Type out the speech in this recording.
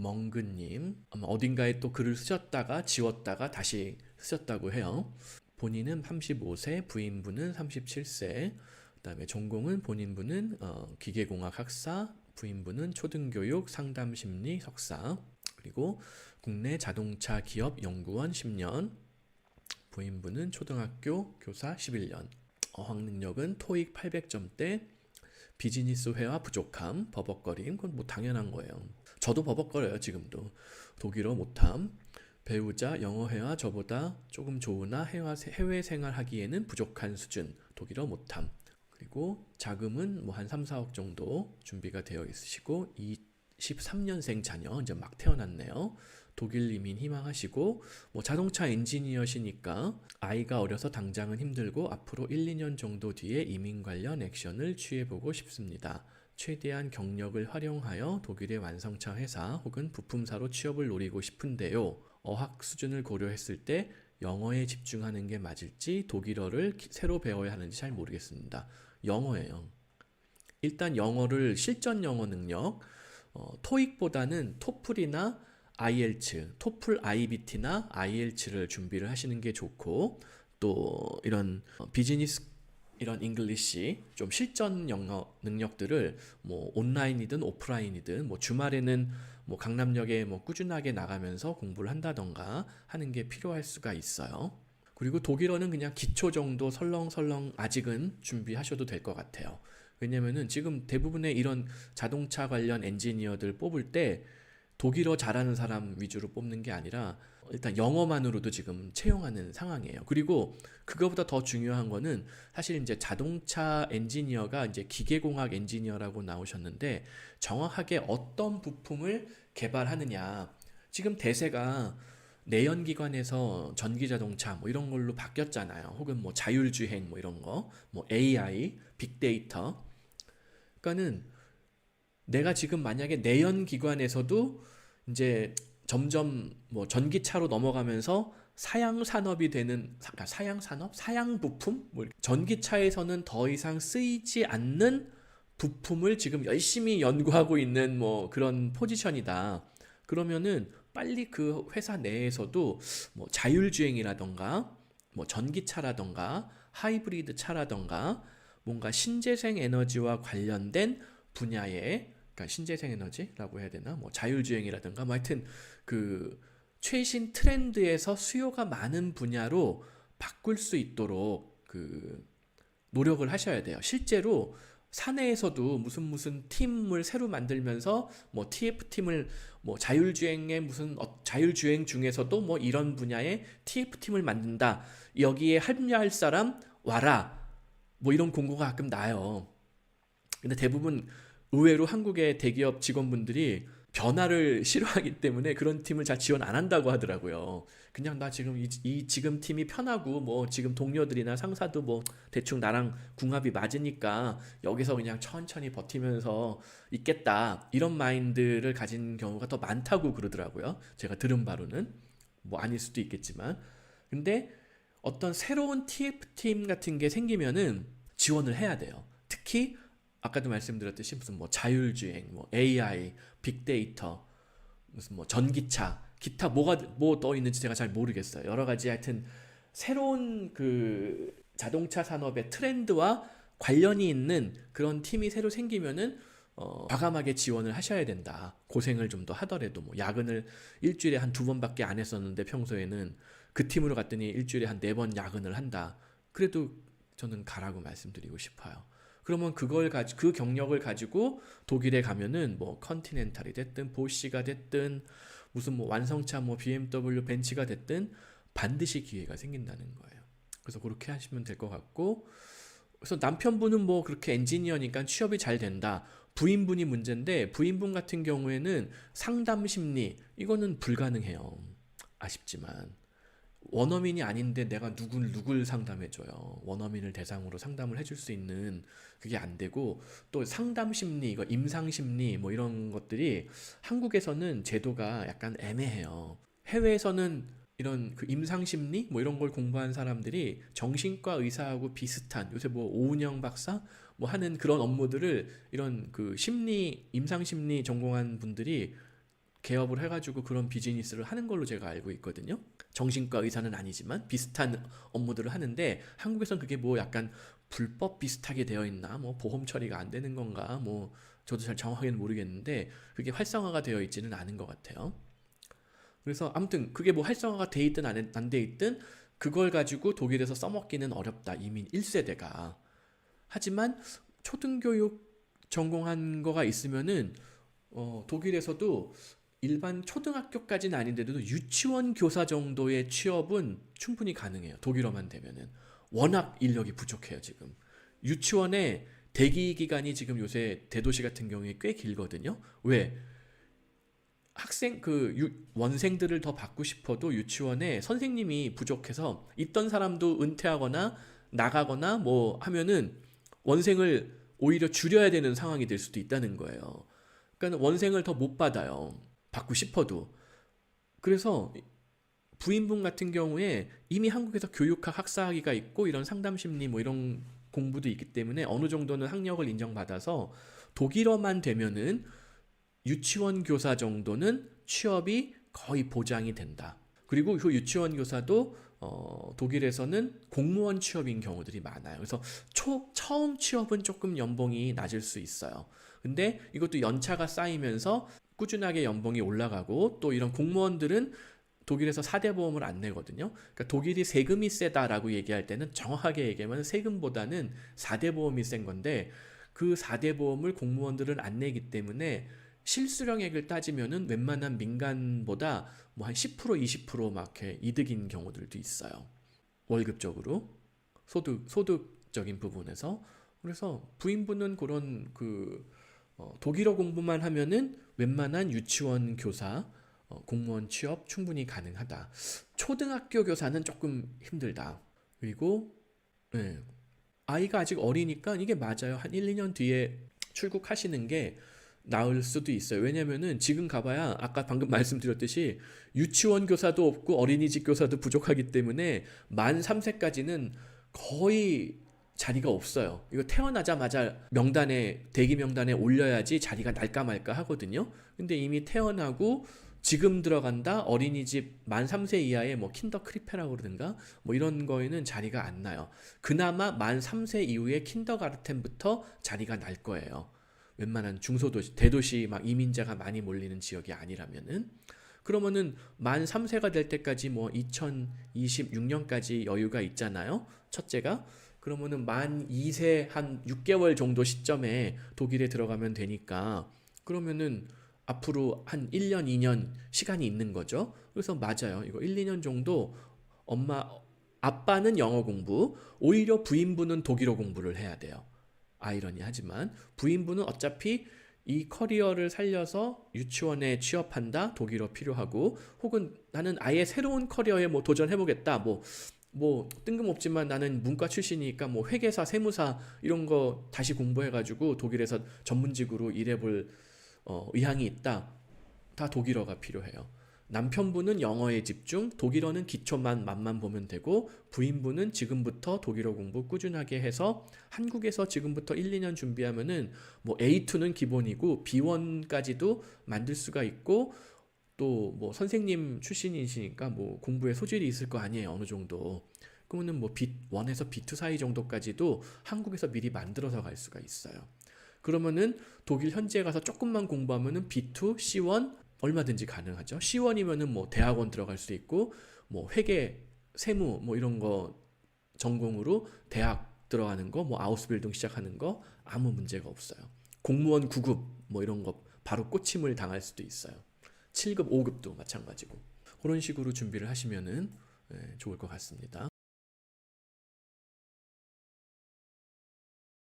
멍근님 어딘가에 또 글을 쓰셨다가 지웠다가 다시 쓰셨다고 해요. 본인은 35세, 부인분은 37세. 그 다음에 전공은 본인분은 어, 기계공학 학사, 부인분은 초등교육 상담심리 석사. 그리고 국내 자동차 기업 연구원 10년. 부인분은 초등학교 교사 11년. 어학 능력은 토익 800점대. 비즈니스 회화 부족함, 버벅거림, 그건 뭐 당연한 거예요. 저도 버벅거려요, 지금도. 독일어 못함, 배우자 영어 회화 저보다 조금 좋으나 해외, 생활하기에는 부족한 수준, 독일어 못함. 그리고 자금은 뭐 한 3, 4억 정도 준비가 되어 있으시고 23년생 자녀 이제 막 태어났네요. 독일 이민 희망하시고 뭐 자동차 엔지니어시니까 아이가 어려서 당장은 힘들고 앞으로 1, 2년 정도 뒤에 이민 관련 액션을 취해보고 싶습니다. 최대한 경력을 활용하여 독일의 완성차 회사 혹은 부품사로 취업을 노리고 싶은데요. 어학 수준을 고려했을 때 영어에 집중하는 게 맞을지 독일어를 기- 새로 배워야 하는지 잘 모르겠습니다. 영어예요. 일단 영어를 실전 영어 능력, 어, 토익보다는 토플이나 IELTS, 토플 IBT나 IELTS를 준비를 하시는 게 좋고 또 이런 어, 비즈니스 이런 잉글리시 좀 실전 영어 능력들을 뭐 온라인이든 오프라인이든 뭐 주말에는 뭐 강남역에 뭐 꾸준하게 나가면서 공부를 한다던가 하는 게 필요할 수가 있어요. 그리고 독일어는 그냥 기초 정도 설렁설렁 아직은 준비하셔도 될 것 같아요. 왜냐면은 지금 대부분의 이런 자동차 관련 엔지니어들 뽑을 때 독일어 잘하는 사람 위주로 뽑는 게 아니라 일단 영어만으로도 지금 채용하는 상황이에요. 그리고 그거보다 더 중요한 거는 사실 이제 자동차 엔지니어가 이제 기계공학 엔지니어라고 나오셨는데 정확하게 어떤 부품을 개발하느냐. 지금 대세가 내연기관에서 전기 자동차 뭐 이런 걸로 바뀌었잖아요. 혹은 뭐 자율주행 뭐 이런 거, 뭐 AI, 빅데이터. 그러니까는 내가 지금 만약에 내연 기관에서도 이제 점점 뭐 전기차로 넘어가면서 사양 산업이 되는 사- 그러니까 사양 산업, 사양 부품, 뭐 전기차에서는 더 이상 쓰이지 않는 부품을 지금 열심히 연구하고 있는 뭐 그런 포지션이다. 그러면은 빨리 그 회사 내에서도 뭐 자율주행이라던가 뭐 전기차라던가 하이브리드 차라던가 뭔가 신재생 에너지와 관련된 분야의 그러니까 신재생 에너지라고 해야 되나 뭐 자율주행이라든가 뭐 하여튼 그 최신 트렌드에서 수요가 많은 분야로 바꿀 수 있도록 그 노력을 하셔야 돼요. 실제로 사내에서도 무슨 무슨 팀을 새로 만들면서 뭐 TF 팀을 뭐 자율주행의 무슨 어- 자율주행 중에서도 뭐 이런 분야의 TF 팀을 만든다. 여기에 합류할 사람 와라. 뭐 이런 공고가 가끔 나요. 근데 대부분 의외로 한국의 대기업 직원분들이 변화를 싫어하기 때문에 그런 팀을 잘 지원 안 한다고 하더라고요. 그냥 나 지금 이, 이 지금 팀이 편하고 뭐 지금 동료들이나 상사도 뭐 대충 나랑 궁합이 맞으니까 여기서 그냥 천천히 버티면서 있겠다. 이런 마인드를 가진 경우가 더 많다고 그러더라고요. 제가 들은 바로는 뭐 아닐 수도 있겠지만. 근데 어떤 새로운 TF팀 같은 게 생기면은 지원을 해야 돼요. 특히 아까도 말씀드렸듯이 무슨 뭐 자율주행, 뭐 AI, 빅데이터, 무슨 뭐 전기차, 기타 뭐가 뭐 떠 있는지 제가 잘 모르겠어요. 여러 가지 하여튼 새로운 그 자동차 산업의 트렌드와 관련이 있는 그런 팀이 새로 생기면은 어, 과감하게 지원을 하셔야 된다. 고생을 좀 더 하더라도 뭐 야근을 일주일에 한 두 번밖에 안 했었는데 평소에는 그 팀으로 갔더니 일주일에 한 네 번 야근을 한다. 그래도 저는 가라고 말씀드리고 싶어요. 그러면 그걸 가지 그 경력을 가지고 독일에 가면은 뭐 컨티넨탈이 됐든 보쉬가 됐든 무슨 뭐 완성차 뭐 BMW 벤츠가 됐든 반드시 기회가 생긴다는 거예요. 그래서 그렇게 하시면 될 것 같고 그래서 남편분은 뭐 그렇게 엔지니어니까 취업이 잘 된다. 부인분이 문제인데 부인분 같은 경우에는 상담 심리 이거는 불가능해요. 아쉽지만 원어민이 아닌데 내가 누굴 누굴 상담해줘요. 원어민을 대상으로 상담을 해줄 수 있는 그게 안 되고 또 상담 심리, 이거 임상 심리 뭐 이런 것들이 한국에서는 제도가 약간 애매해요. 해외에서는 이런 그 임상 심리 뭐 이런 걸 공부한 사람들이 정신과 의사하고 비슷한 요새 뭐 오은영 박사 뭐 하는 그런 업무들을 이런 그 심리 임상 심리 전공한 분들이 개업을 해가지고 그런 비즈니스를 하는 걸로 제가 알고 있거든요. 정신과 의사는 아니지만 비슷한 업무들을 하는데 한국에선 그게 뭐 약간 불법 비슷하게 되어 있나 뭐 보험 처리가 안 되는 건가 뭐 저도 잘 정확하게는 모르겠는데 그게 활성화가 되어 있지는 않은 것 같아요. 그래서 아무튼 그게 뭐 활성화가 돼 있든 안 돼 있든 그걸 가지고 독일에서 써먹기는 어렵다 이민 1세대가 하지만 초등교육 전공한 거가 있으면은 어, 독일에서도 일반 초등학교까지는 아닌데도 유치원 교사 정도의 취업은 충분히 가능해요. 독일어만 되면은 워낙 인력이 부족해요 지금. 유치원에 대기 기간이 지금 요새 대도시 같은 경우에 꽤 길거든요. 왜? 학생 그 유- 원생들을 더 받고 싶어도 유치원에 선생님이 부족해서 있던 사람도 은퇴하거나 나가거나 뭐 하면은 원생을 오히려 줄여야 되는 상황이 될 수도 있다는 거예요. 그러니까 원생을 더 못 받아요. 받고 싶어도. 그래서 부인분 같은 경우에 이미 한국에서 교육학 학사학위가 있고 이런 상담 심리 뭐 이런 공부도 있기 때문에 어느 정도는 학력을 인정받아서 독일어만 되면은 유치원 교사 정도는 취업이 거의 보장이 된다. 그리고 그 유치원 교사도 어, 독일에서는 공무원 취업인 경우들이 많아요. 그래서 초 처음 취업은 조금 연봉이 낮을 수 있어요. 근데 이것도 연차가 쌓이면서 꾸준하게 연봉이 올라가고 또 이런 공무원들은 독일에서 4대 보험을 안 내거든요. 그러니까 독일이 세금이 세다라고 얘기할 때는 정확하게 얘기하면 세금보다는 4대 보험이 센 건데 그 4대 보험을 공무원들은 안 내기 때문에 실수령액을 따지면은 웬만한 민간보다 뭐 한 10% 20%막 이렇게 이득인 경우들도 있어요. 월급적으로 소득 소득적인 부분에서 그래서 부인분은 그런 그 어, 독일어 공부만 하면은 웬만한 유치원 교사 어, 공무원 취업 충분히 가능하다. 초등학교 교사는 조금 힘들다. 그리고 예, 아이가 아직 어리니까 이게 맞아요. 한 1, 2년 뒤에 출국하시는 게 나을 수도 있어요. 왜냐면은 지금 가봐야 아까 방금 말씀드렸듯이 유치원 교사도 없고 어린이집 교사도 부족하기 때문에 만 3세까지는 거의 자리가 없어요. 이거 태어나자마자 명단에 대기 명단에 올려야지 자리가 날까 말까 하거든요. 근데 이미 태어나고 지금 들어간다 어린이집 만 3세 이하의 뭐 킨더 크리페라고 그러든가 뭐 이런 거에는 자리가 안 나요. 그나마 만 3세 이후에 킨더 가르텐부터 자리가 날 거예요. 웬만한 중소도시, 대도시 막 이민자가 많이 몰리는 지역이 아니라면은 그러면은 만 3세가 될 때까지 뭐 2026년까지 여유가 있잖아요. 첫째가 그러면은 만 2세 한 6개월 정도 시점에 독일에 들어가면 되니까 그러면은 앞으로 한 1년, 2년 시간이 있는 거죠. 그래서 맞아요. 이거 1, 2년 정도 엄마 아빠는 영어 공부, 오히려 부인분은 독일어 공부를 해야 돼요. 아이러니하지만 부인분은 어차피 이 커리어를 살려서 유치원에 취업한다 독일어 필요하고 혹은 나는 아예 새로운 커리어에 뭐 도전해보겠다 뭐 뭐 뜬금없지만 나는 문과 출신이니까 뭐 회계사 세무사 이런 거 다시 공부해가지고 독일에서 전문직으로 일해볼 어, 의향이 있다. 다 독일어가 필요해요. 남편분은 영어에 집중, 독일어는 기초만 맛만 보면 되고 부인분은 지금부터 독일어 공부 꾸준하게 해서 한국에서 지금부터 1, 2년 준비하면은 뭐 A2는 기본이고 B1까지도 만들 수가 있고 또 뭐 선생님 출신이시니까 뭐 공부에 소질이 있을 거 아니에요 어느 정도 그러면은 뭐 B1에서 B2 사이 정도까지도 한국에서 미리 만들어서 갈 수가 있어요 그러면은 독일 현지에 가서 조금만 공부하면은 B2, C1 얼마든지 가능하죠. C1이면은 뭐 대학원 들어갈 수 있고 뭐 회계, 세무 뭐 이런 거 전공으로 대학 들어가는 거, 뭐 아우스빌딩 시작하는 거 아무 문제가 없어요. 공무원 9급 뭐 이런 거 바로 꼬침을 당할 수도 있어요. 7급, 5급도 마찬가지고 그런 식으로 준비를 하시면은 예, 좋을 것 같습니다.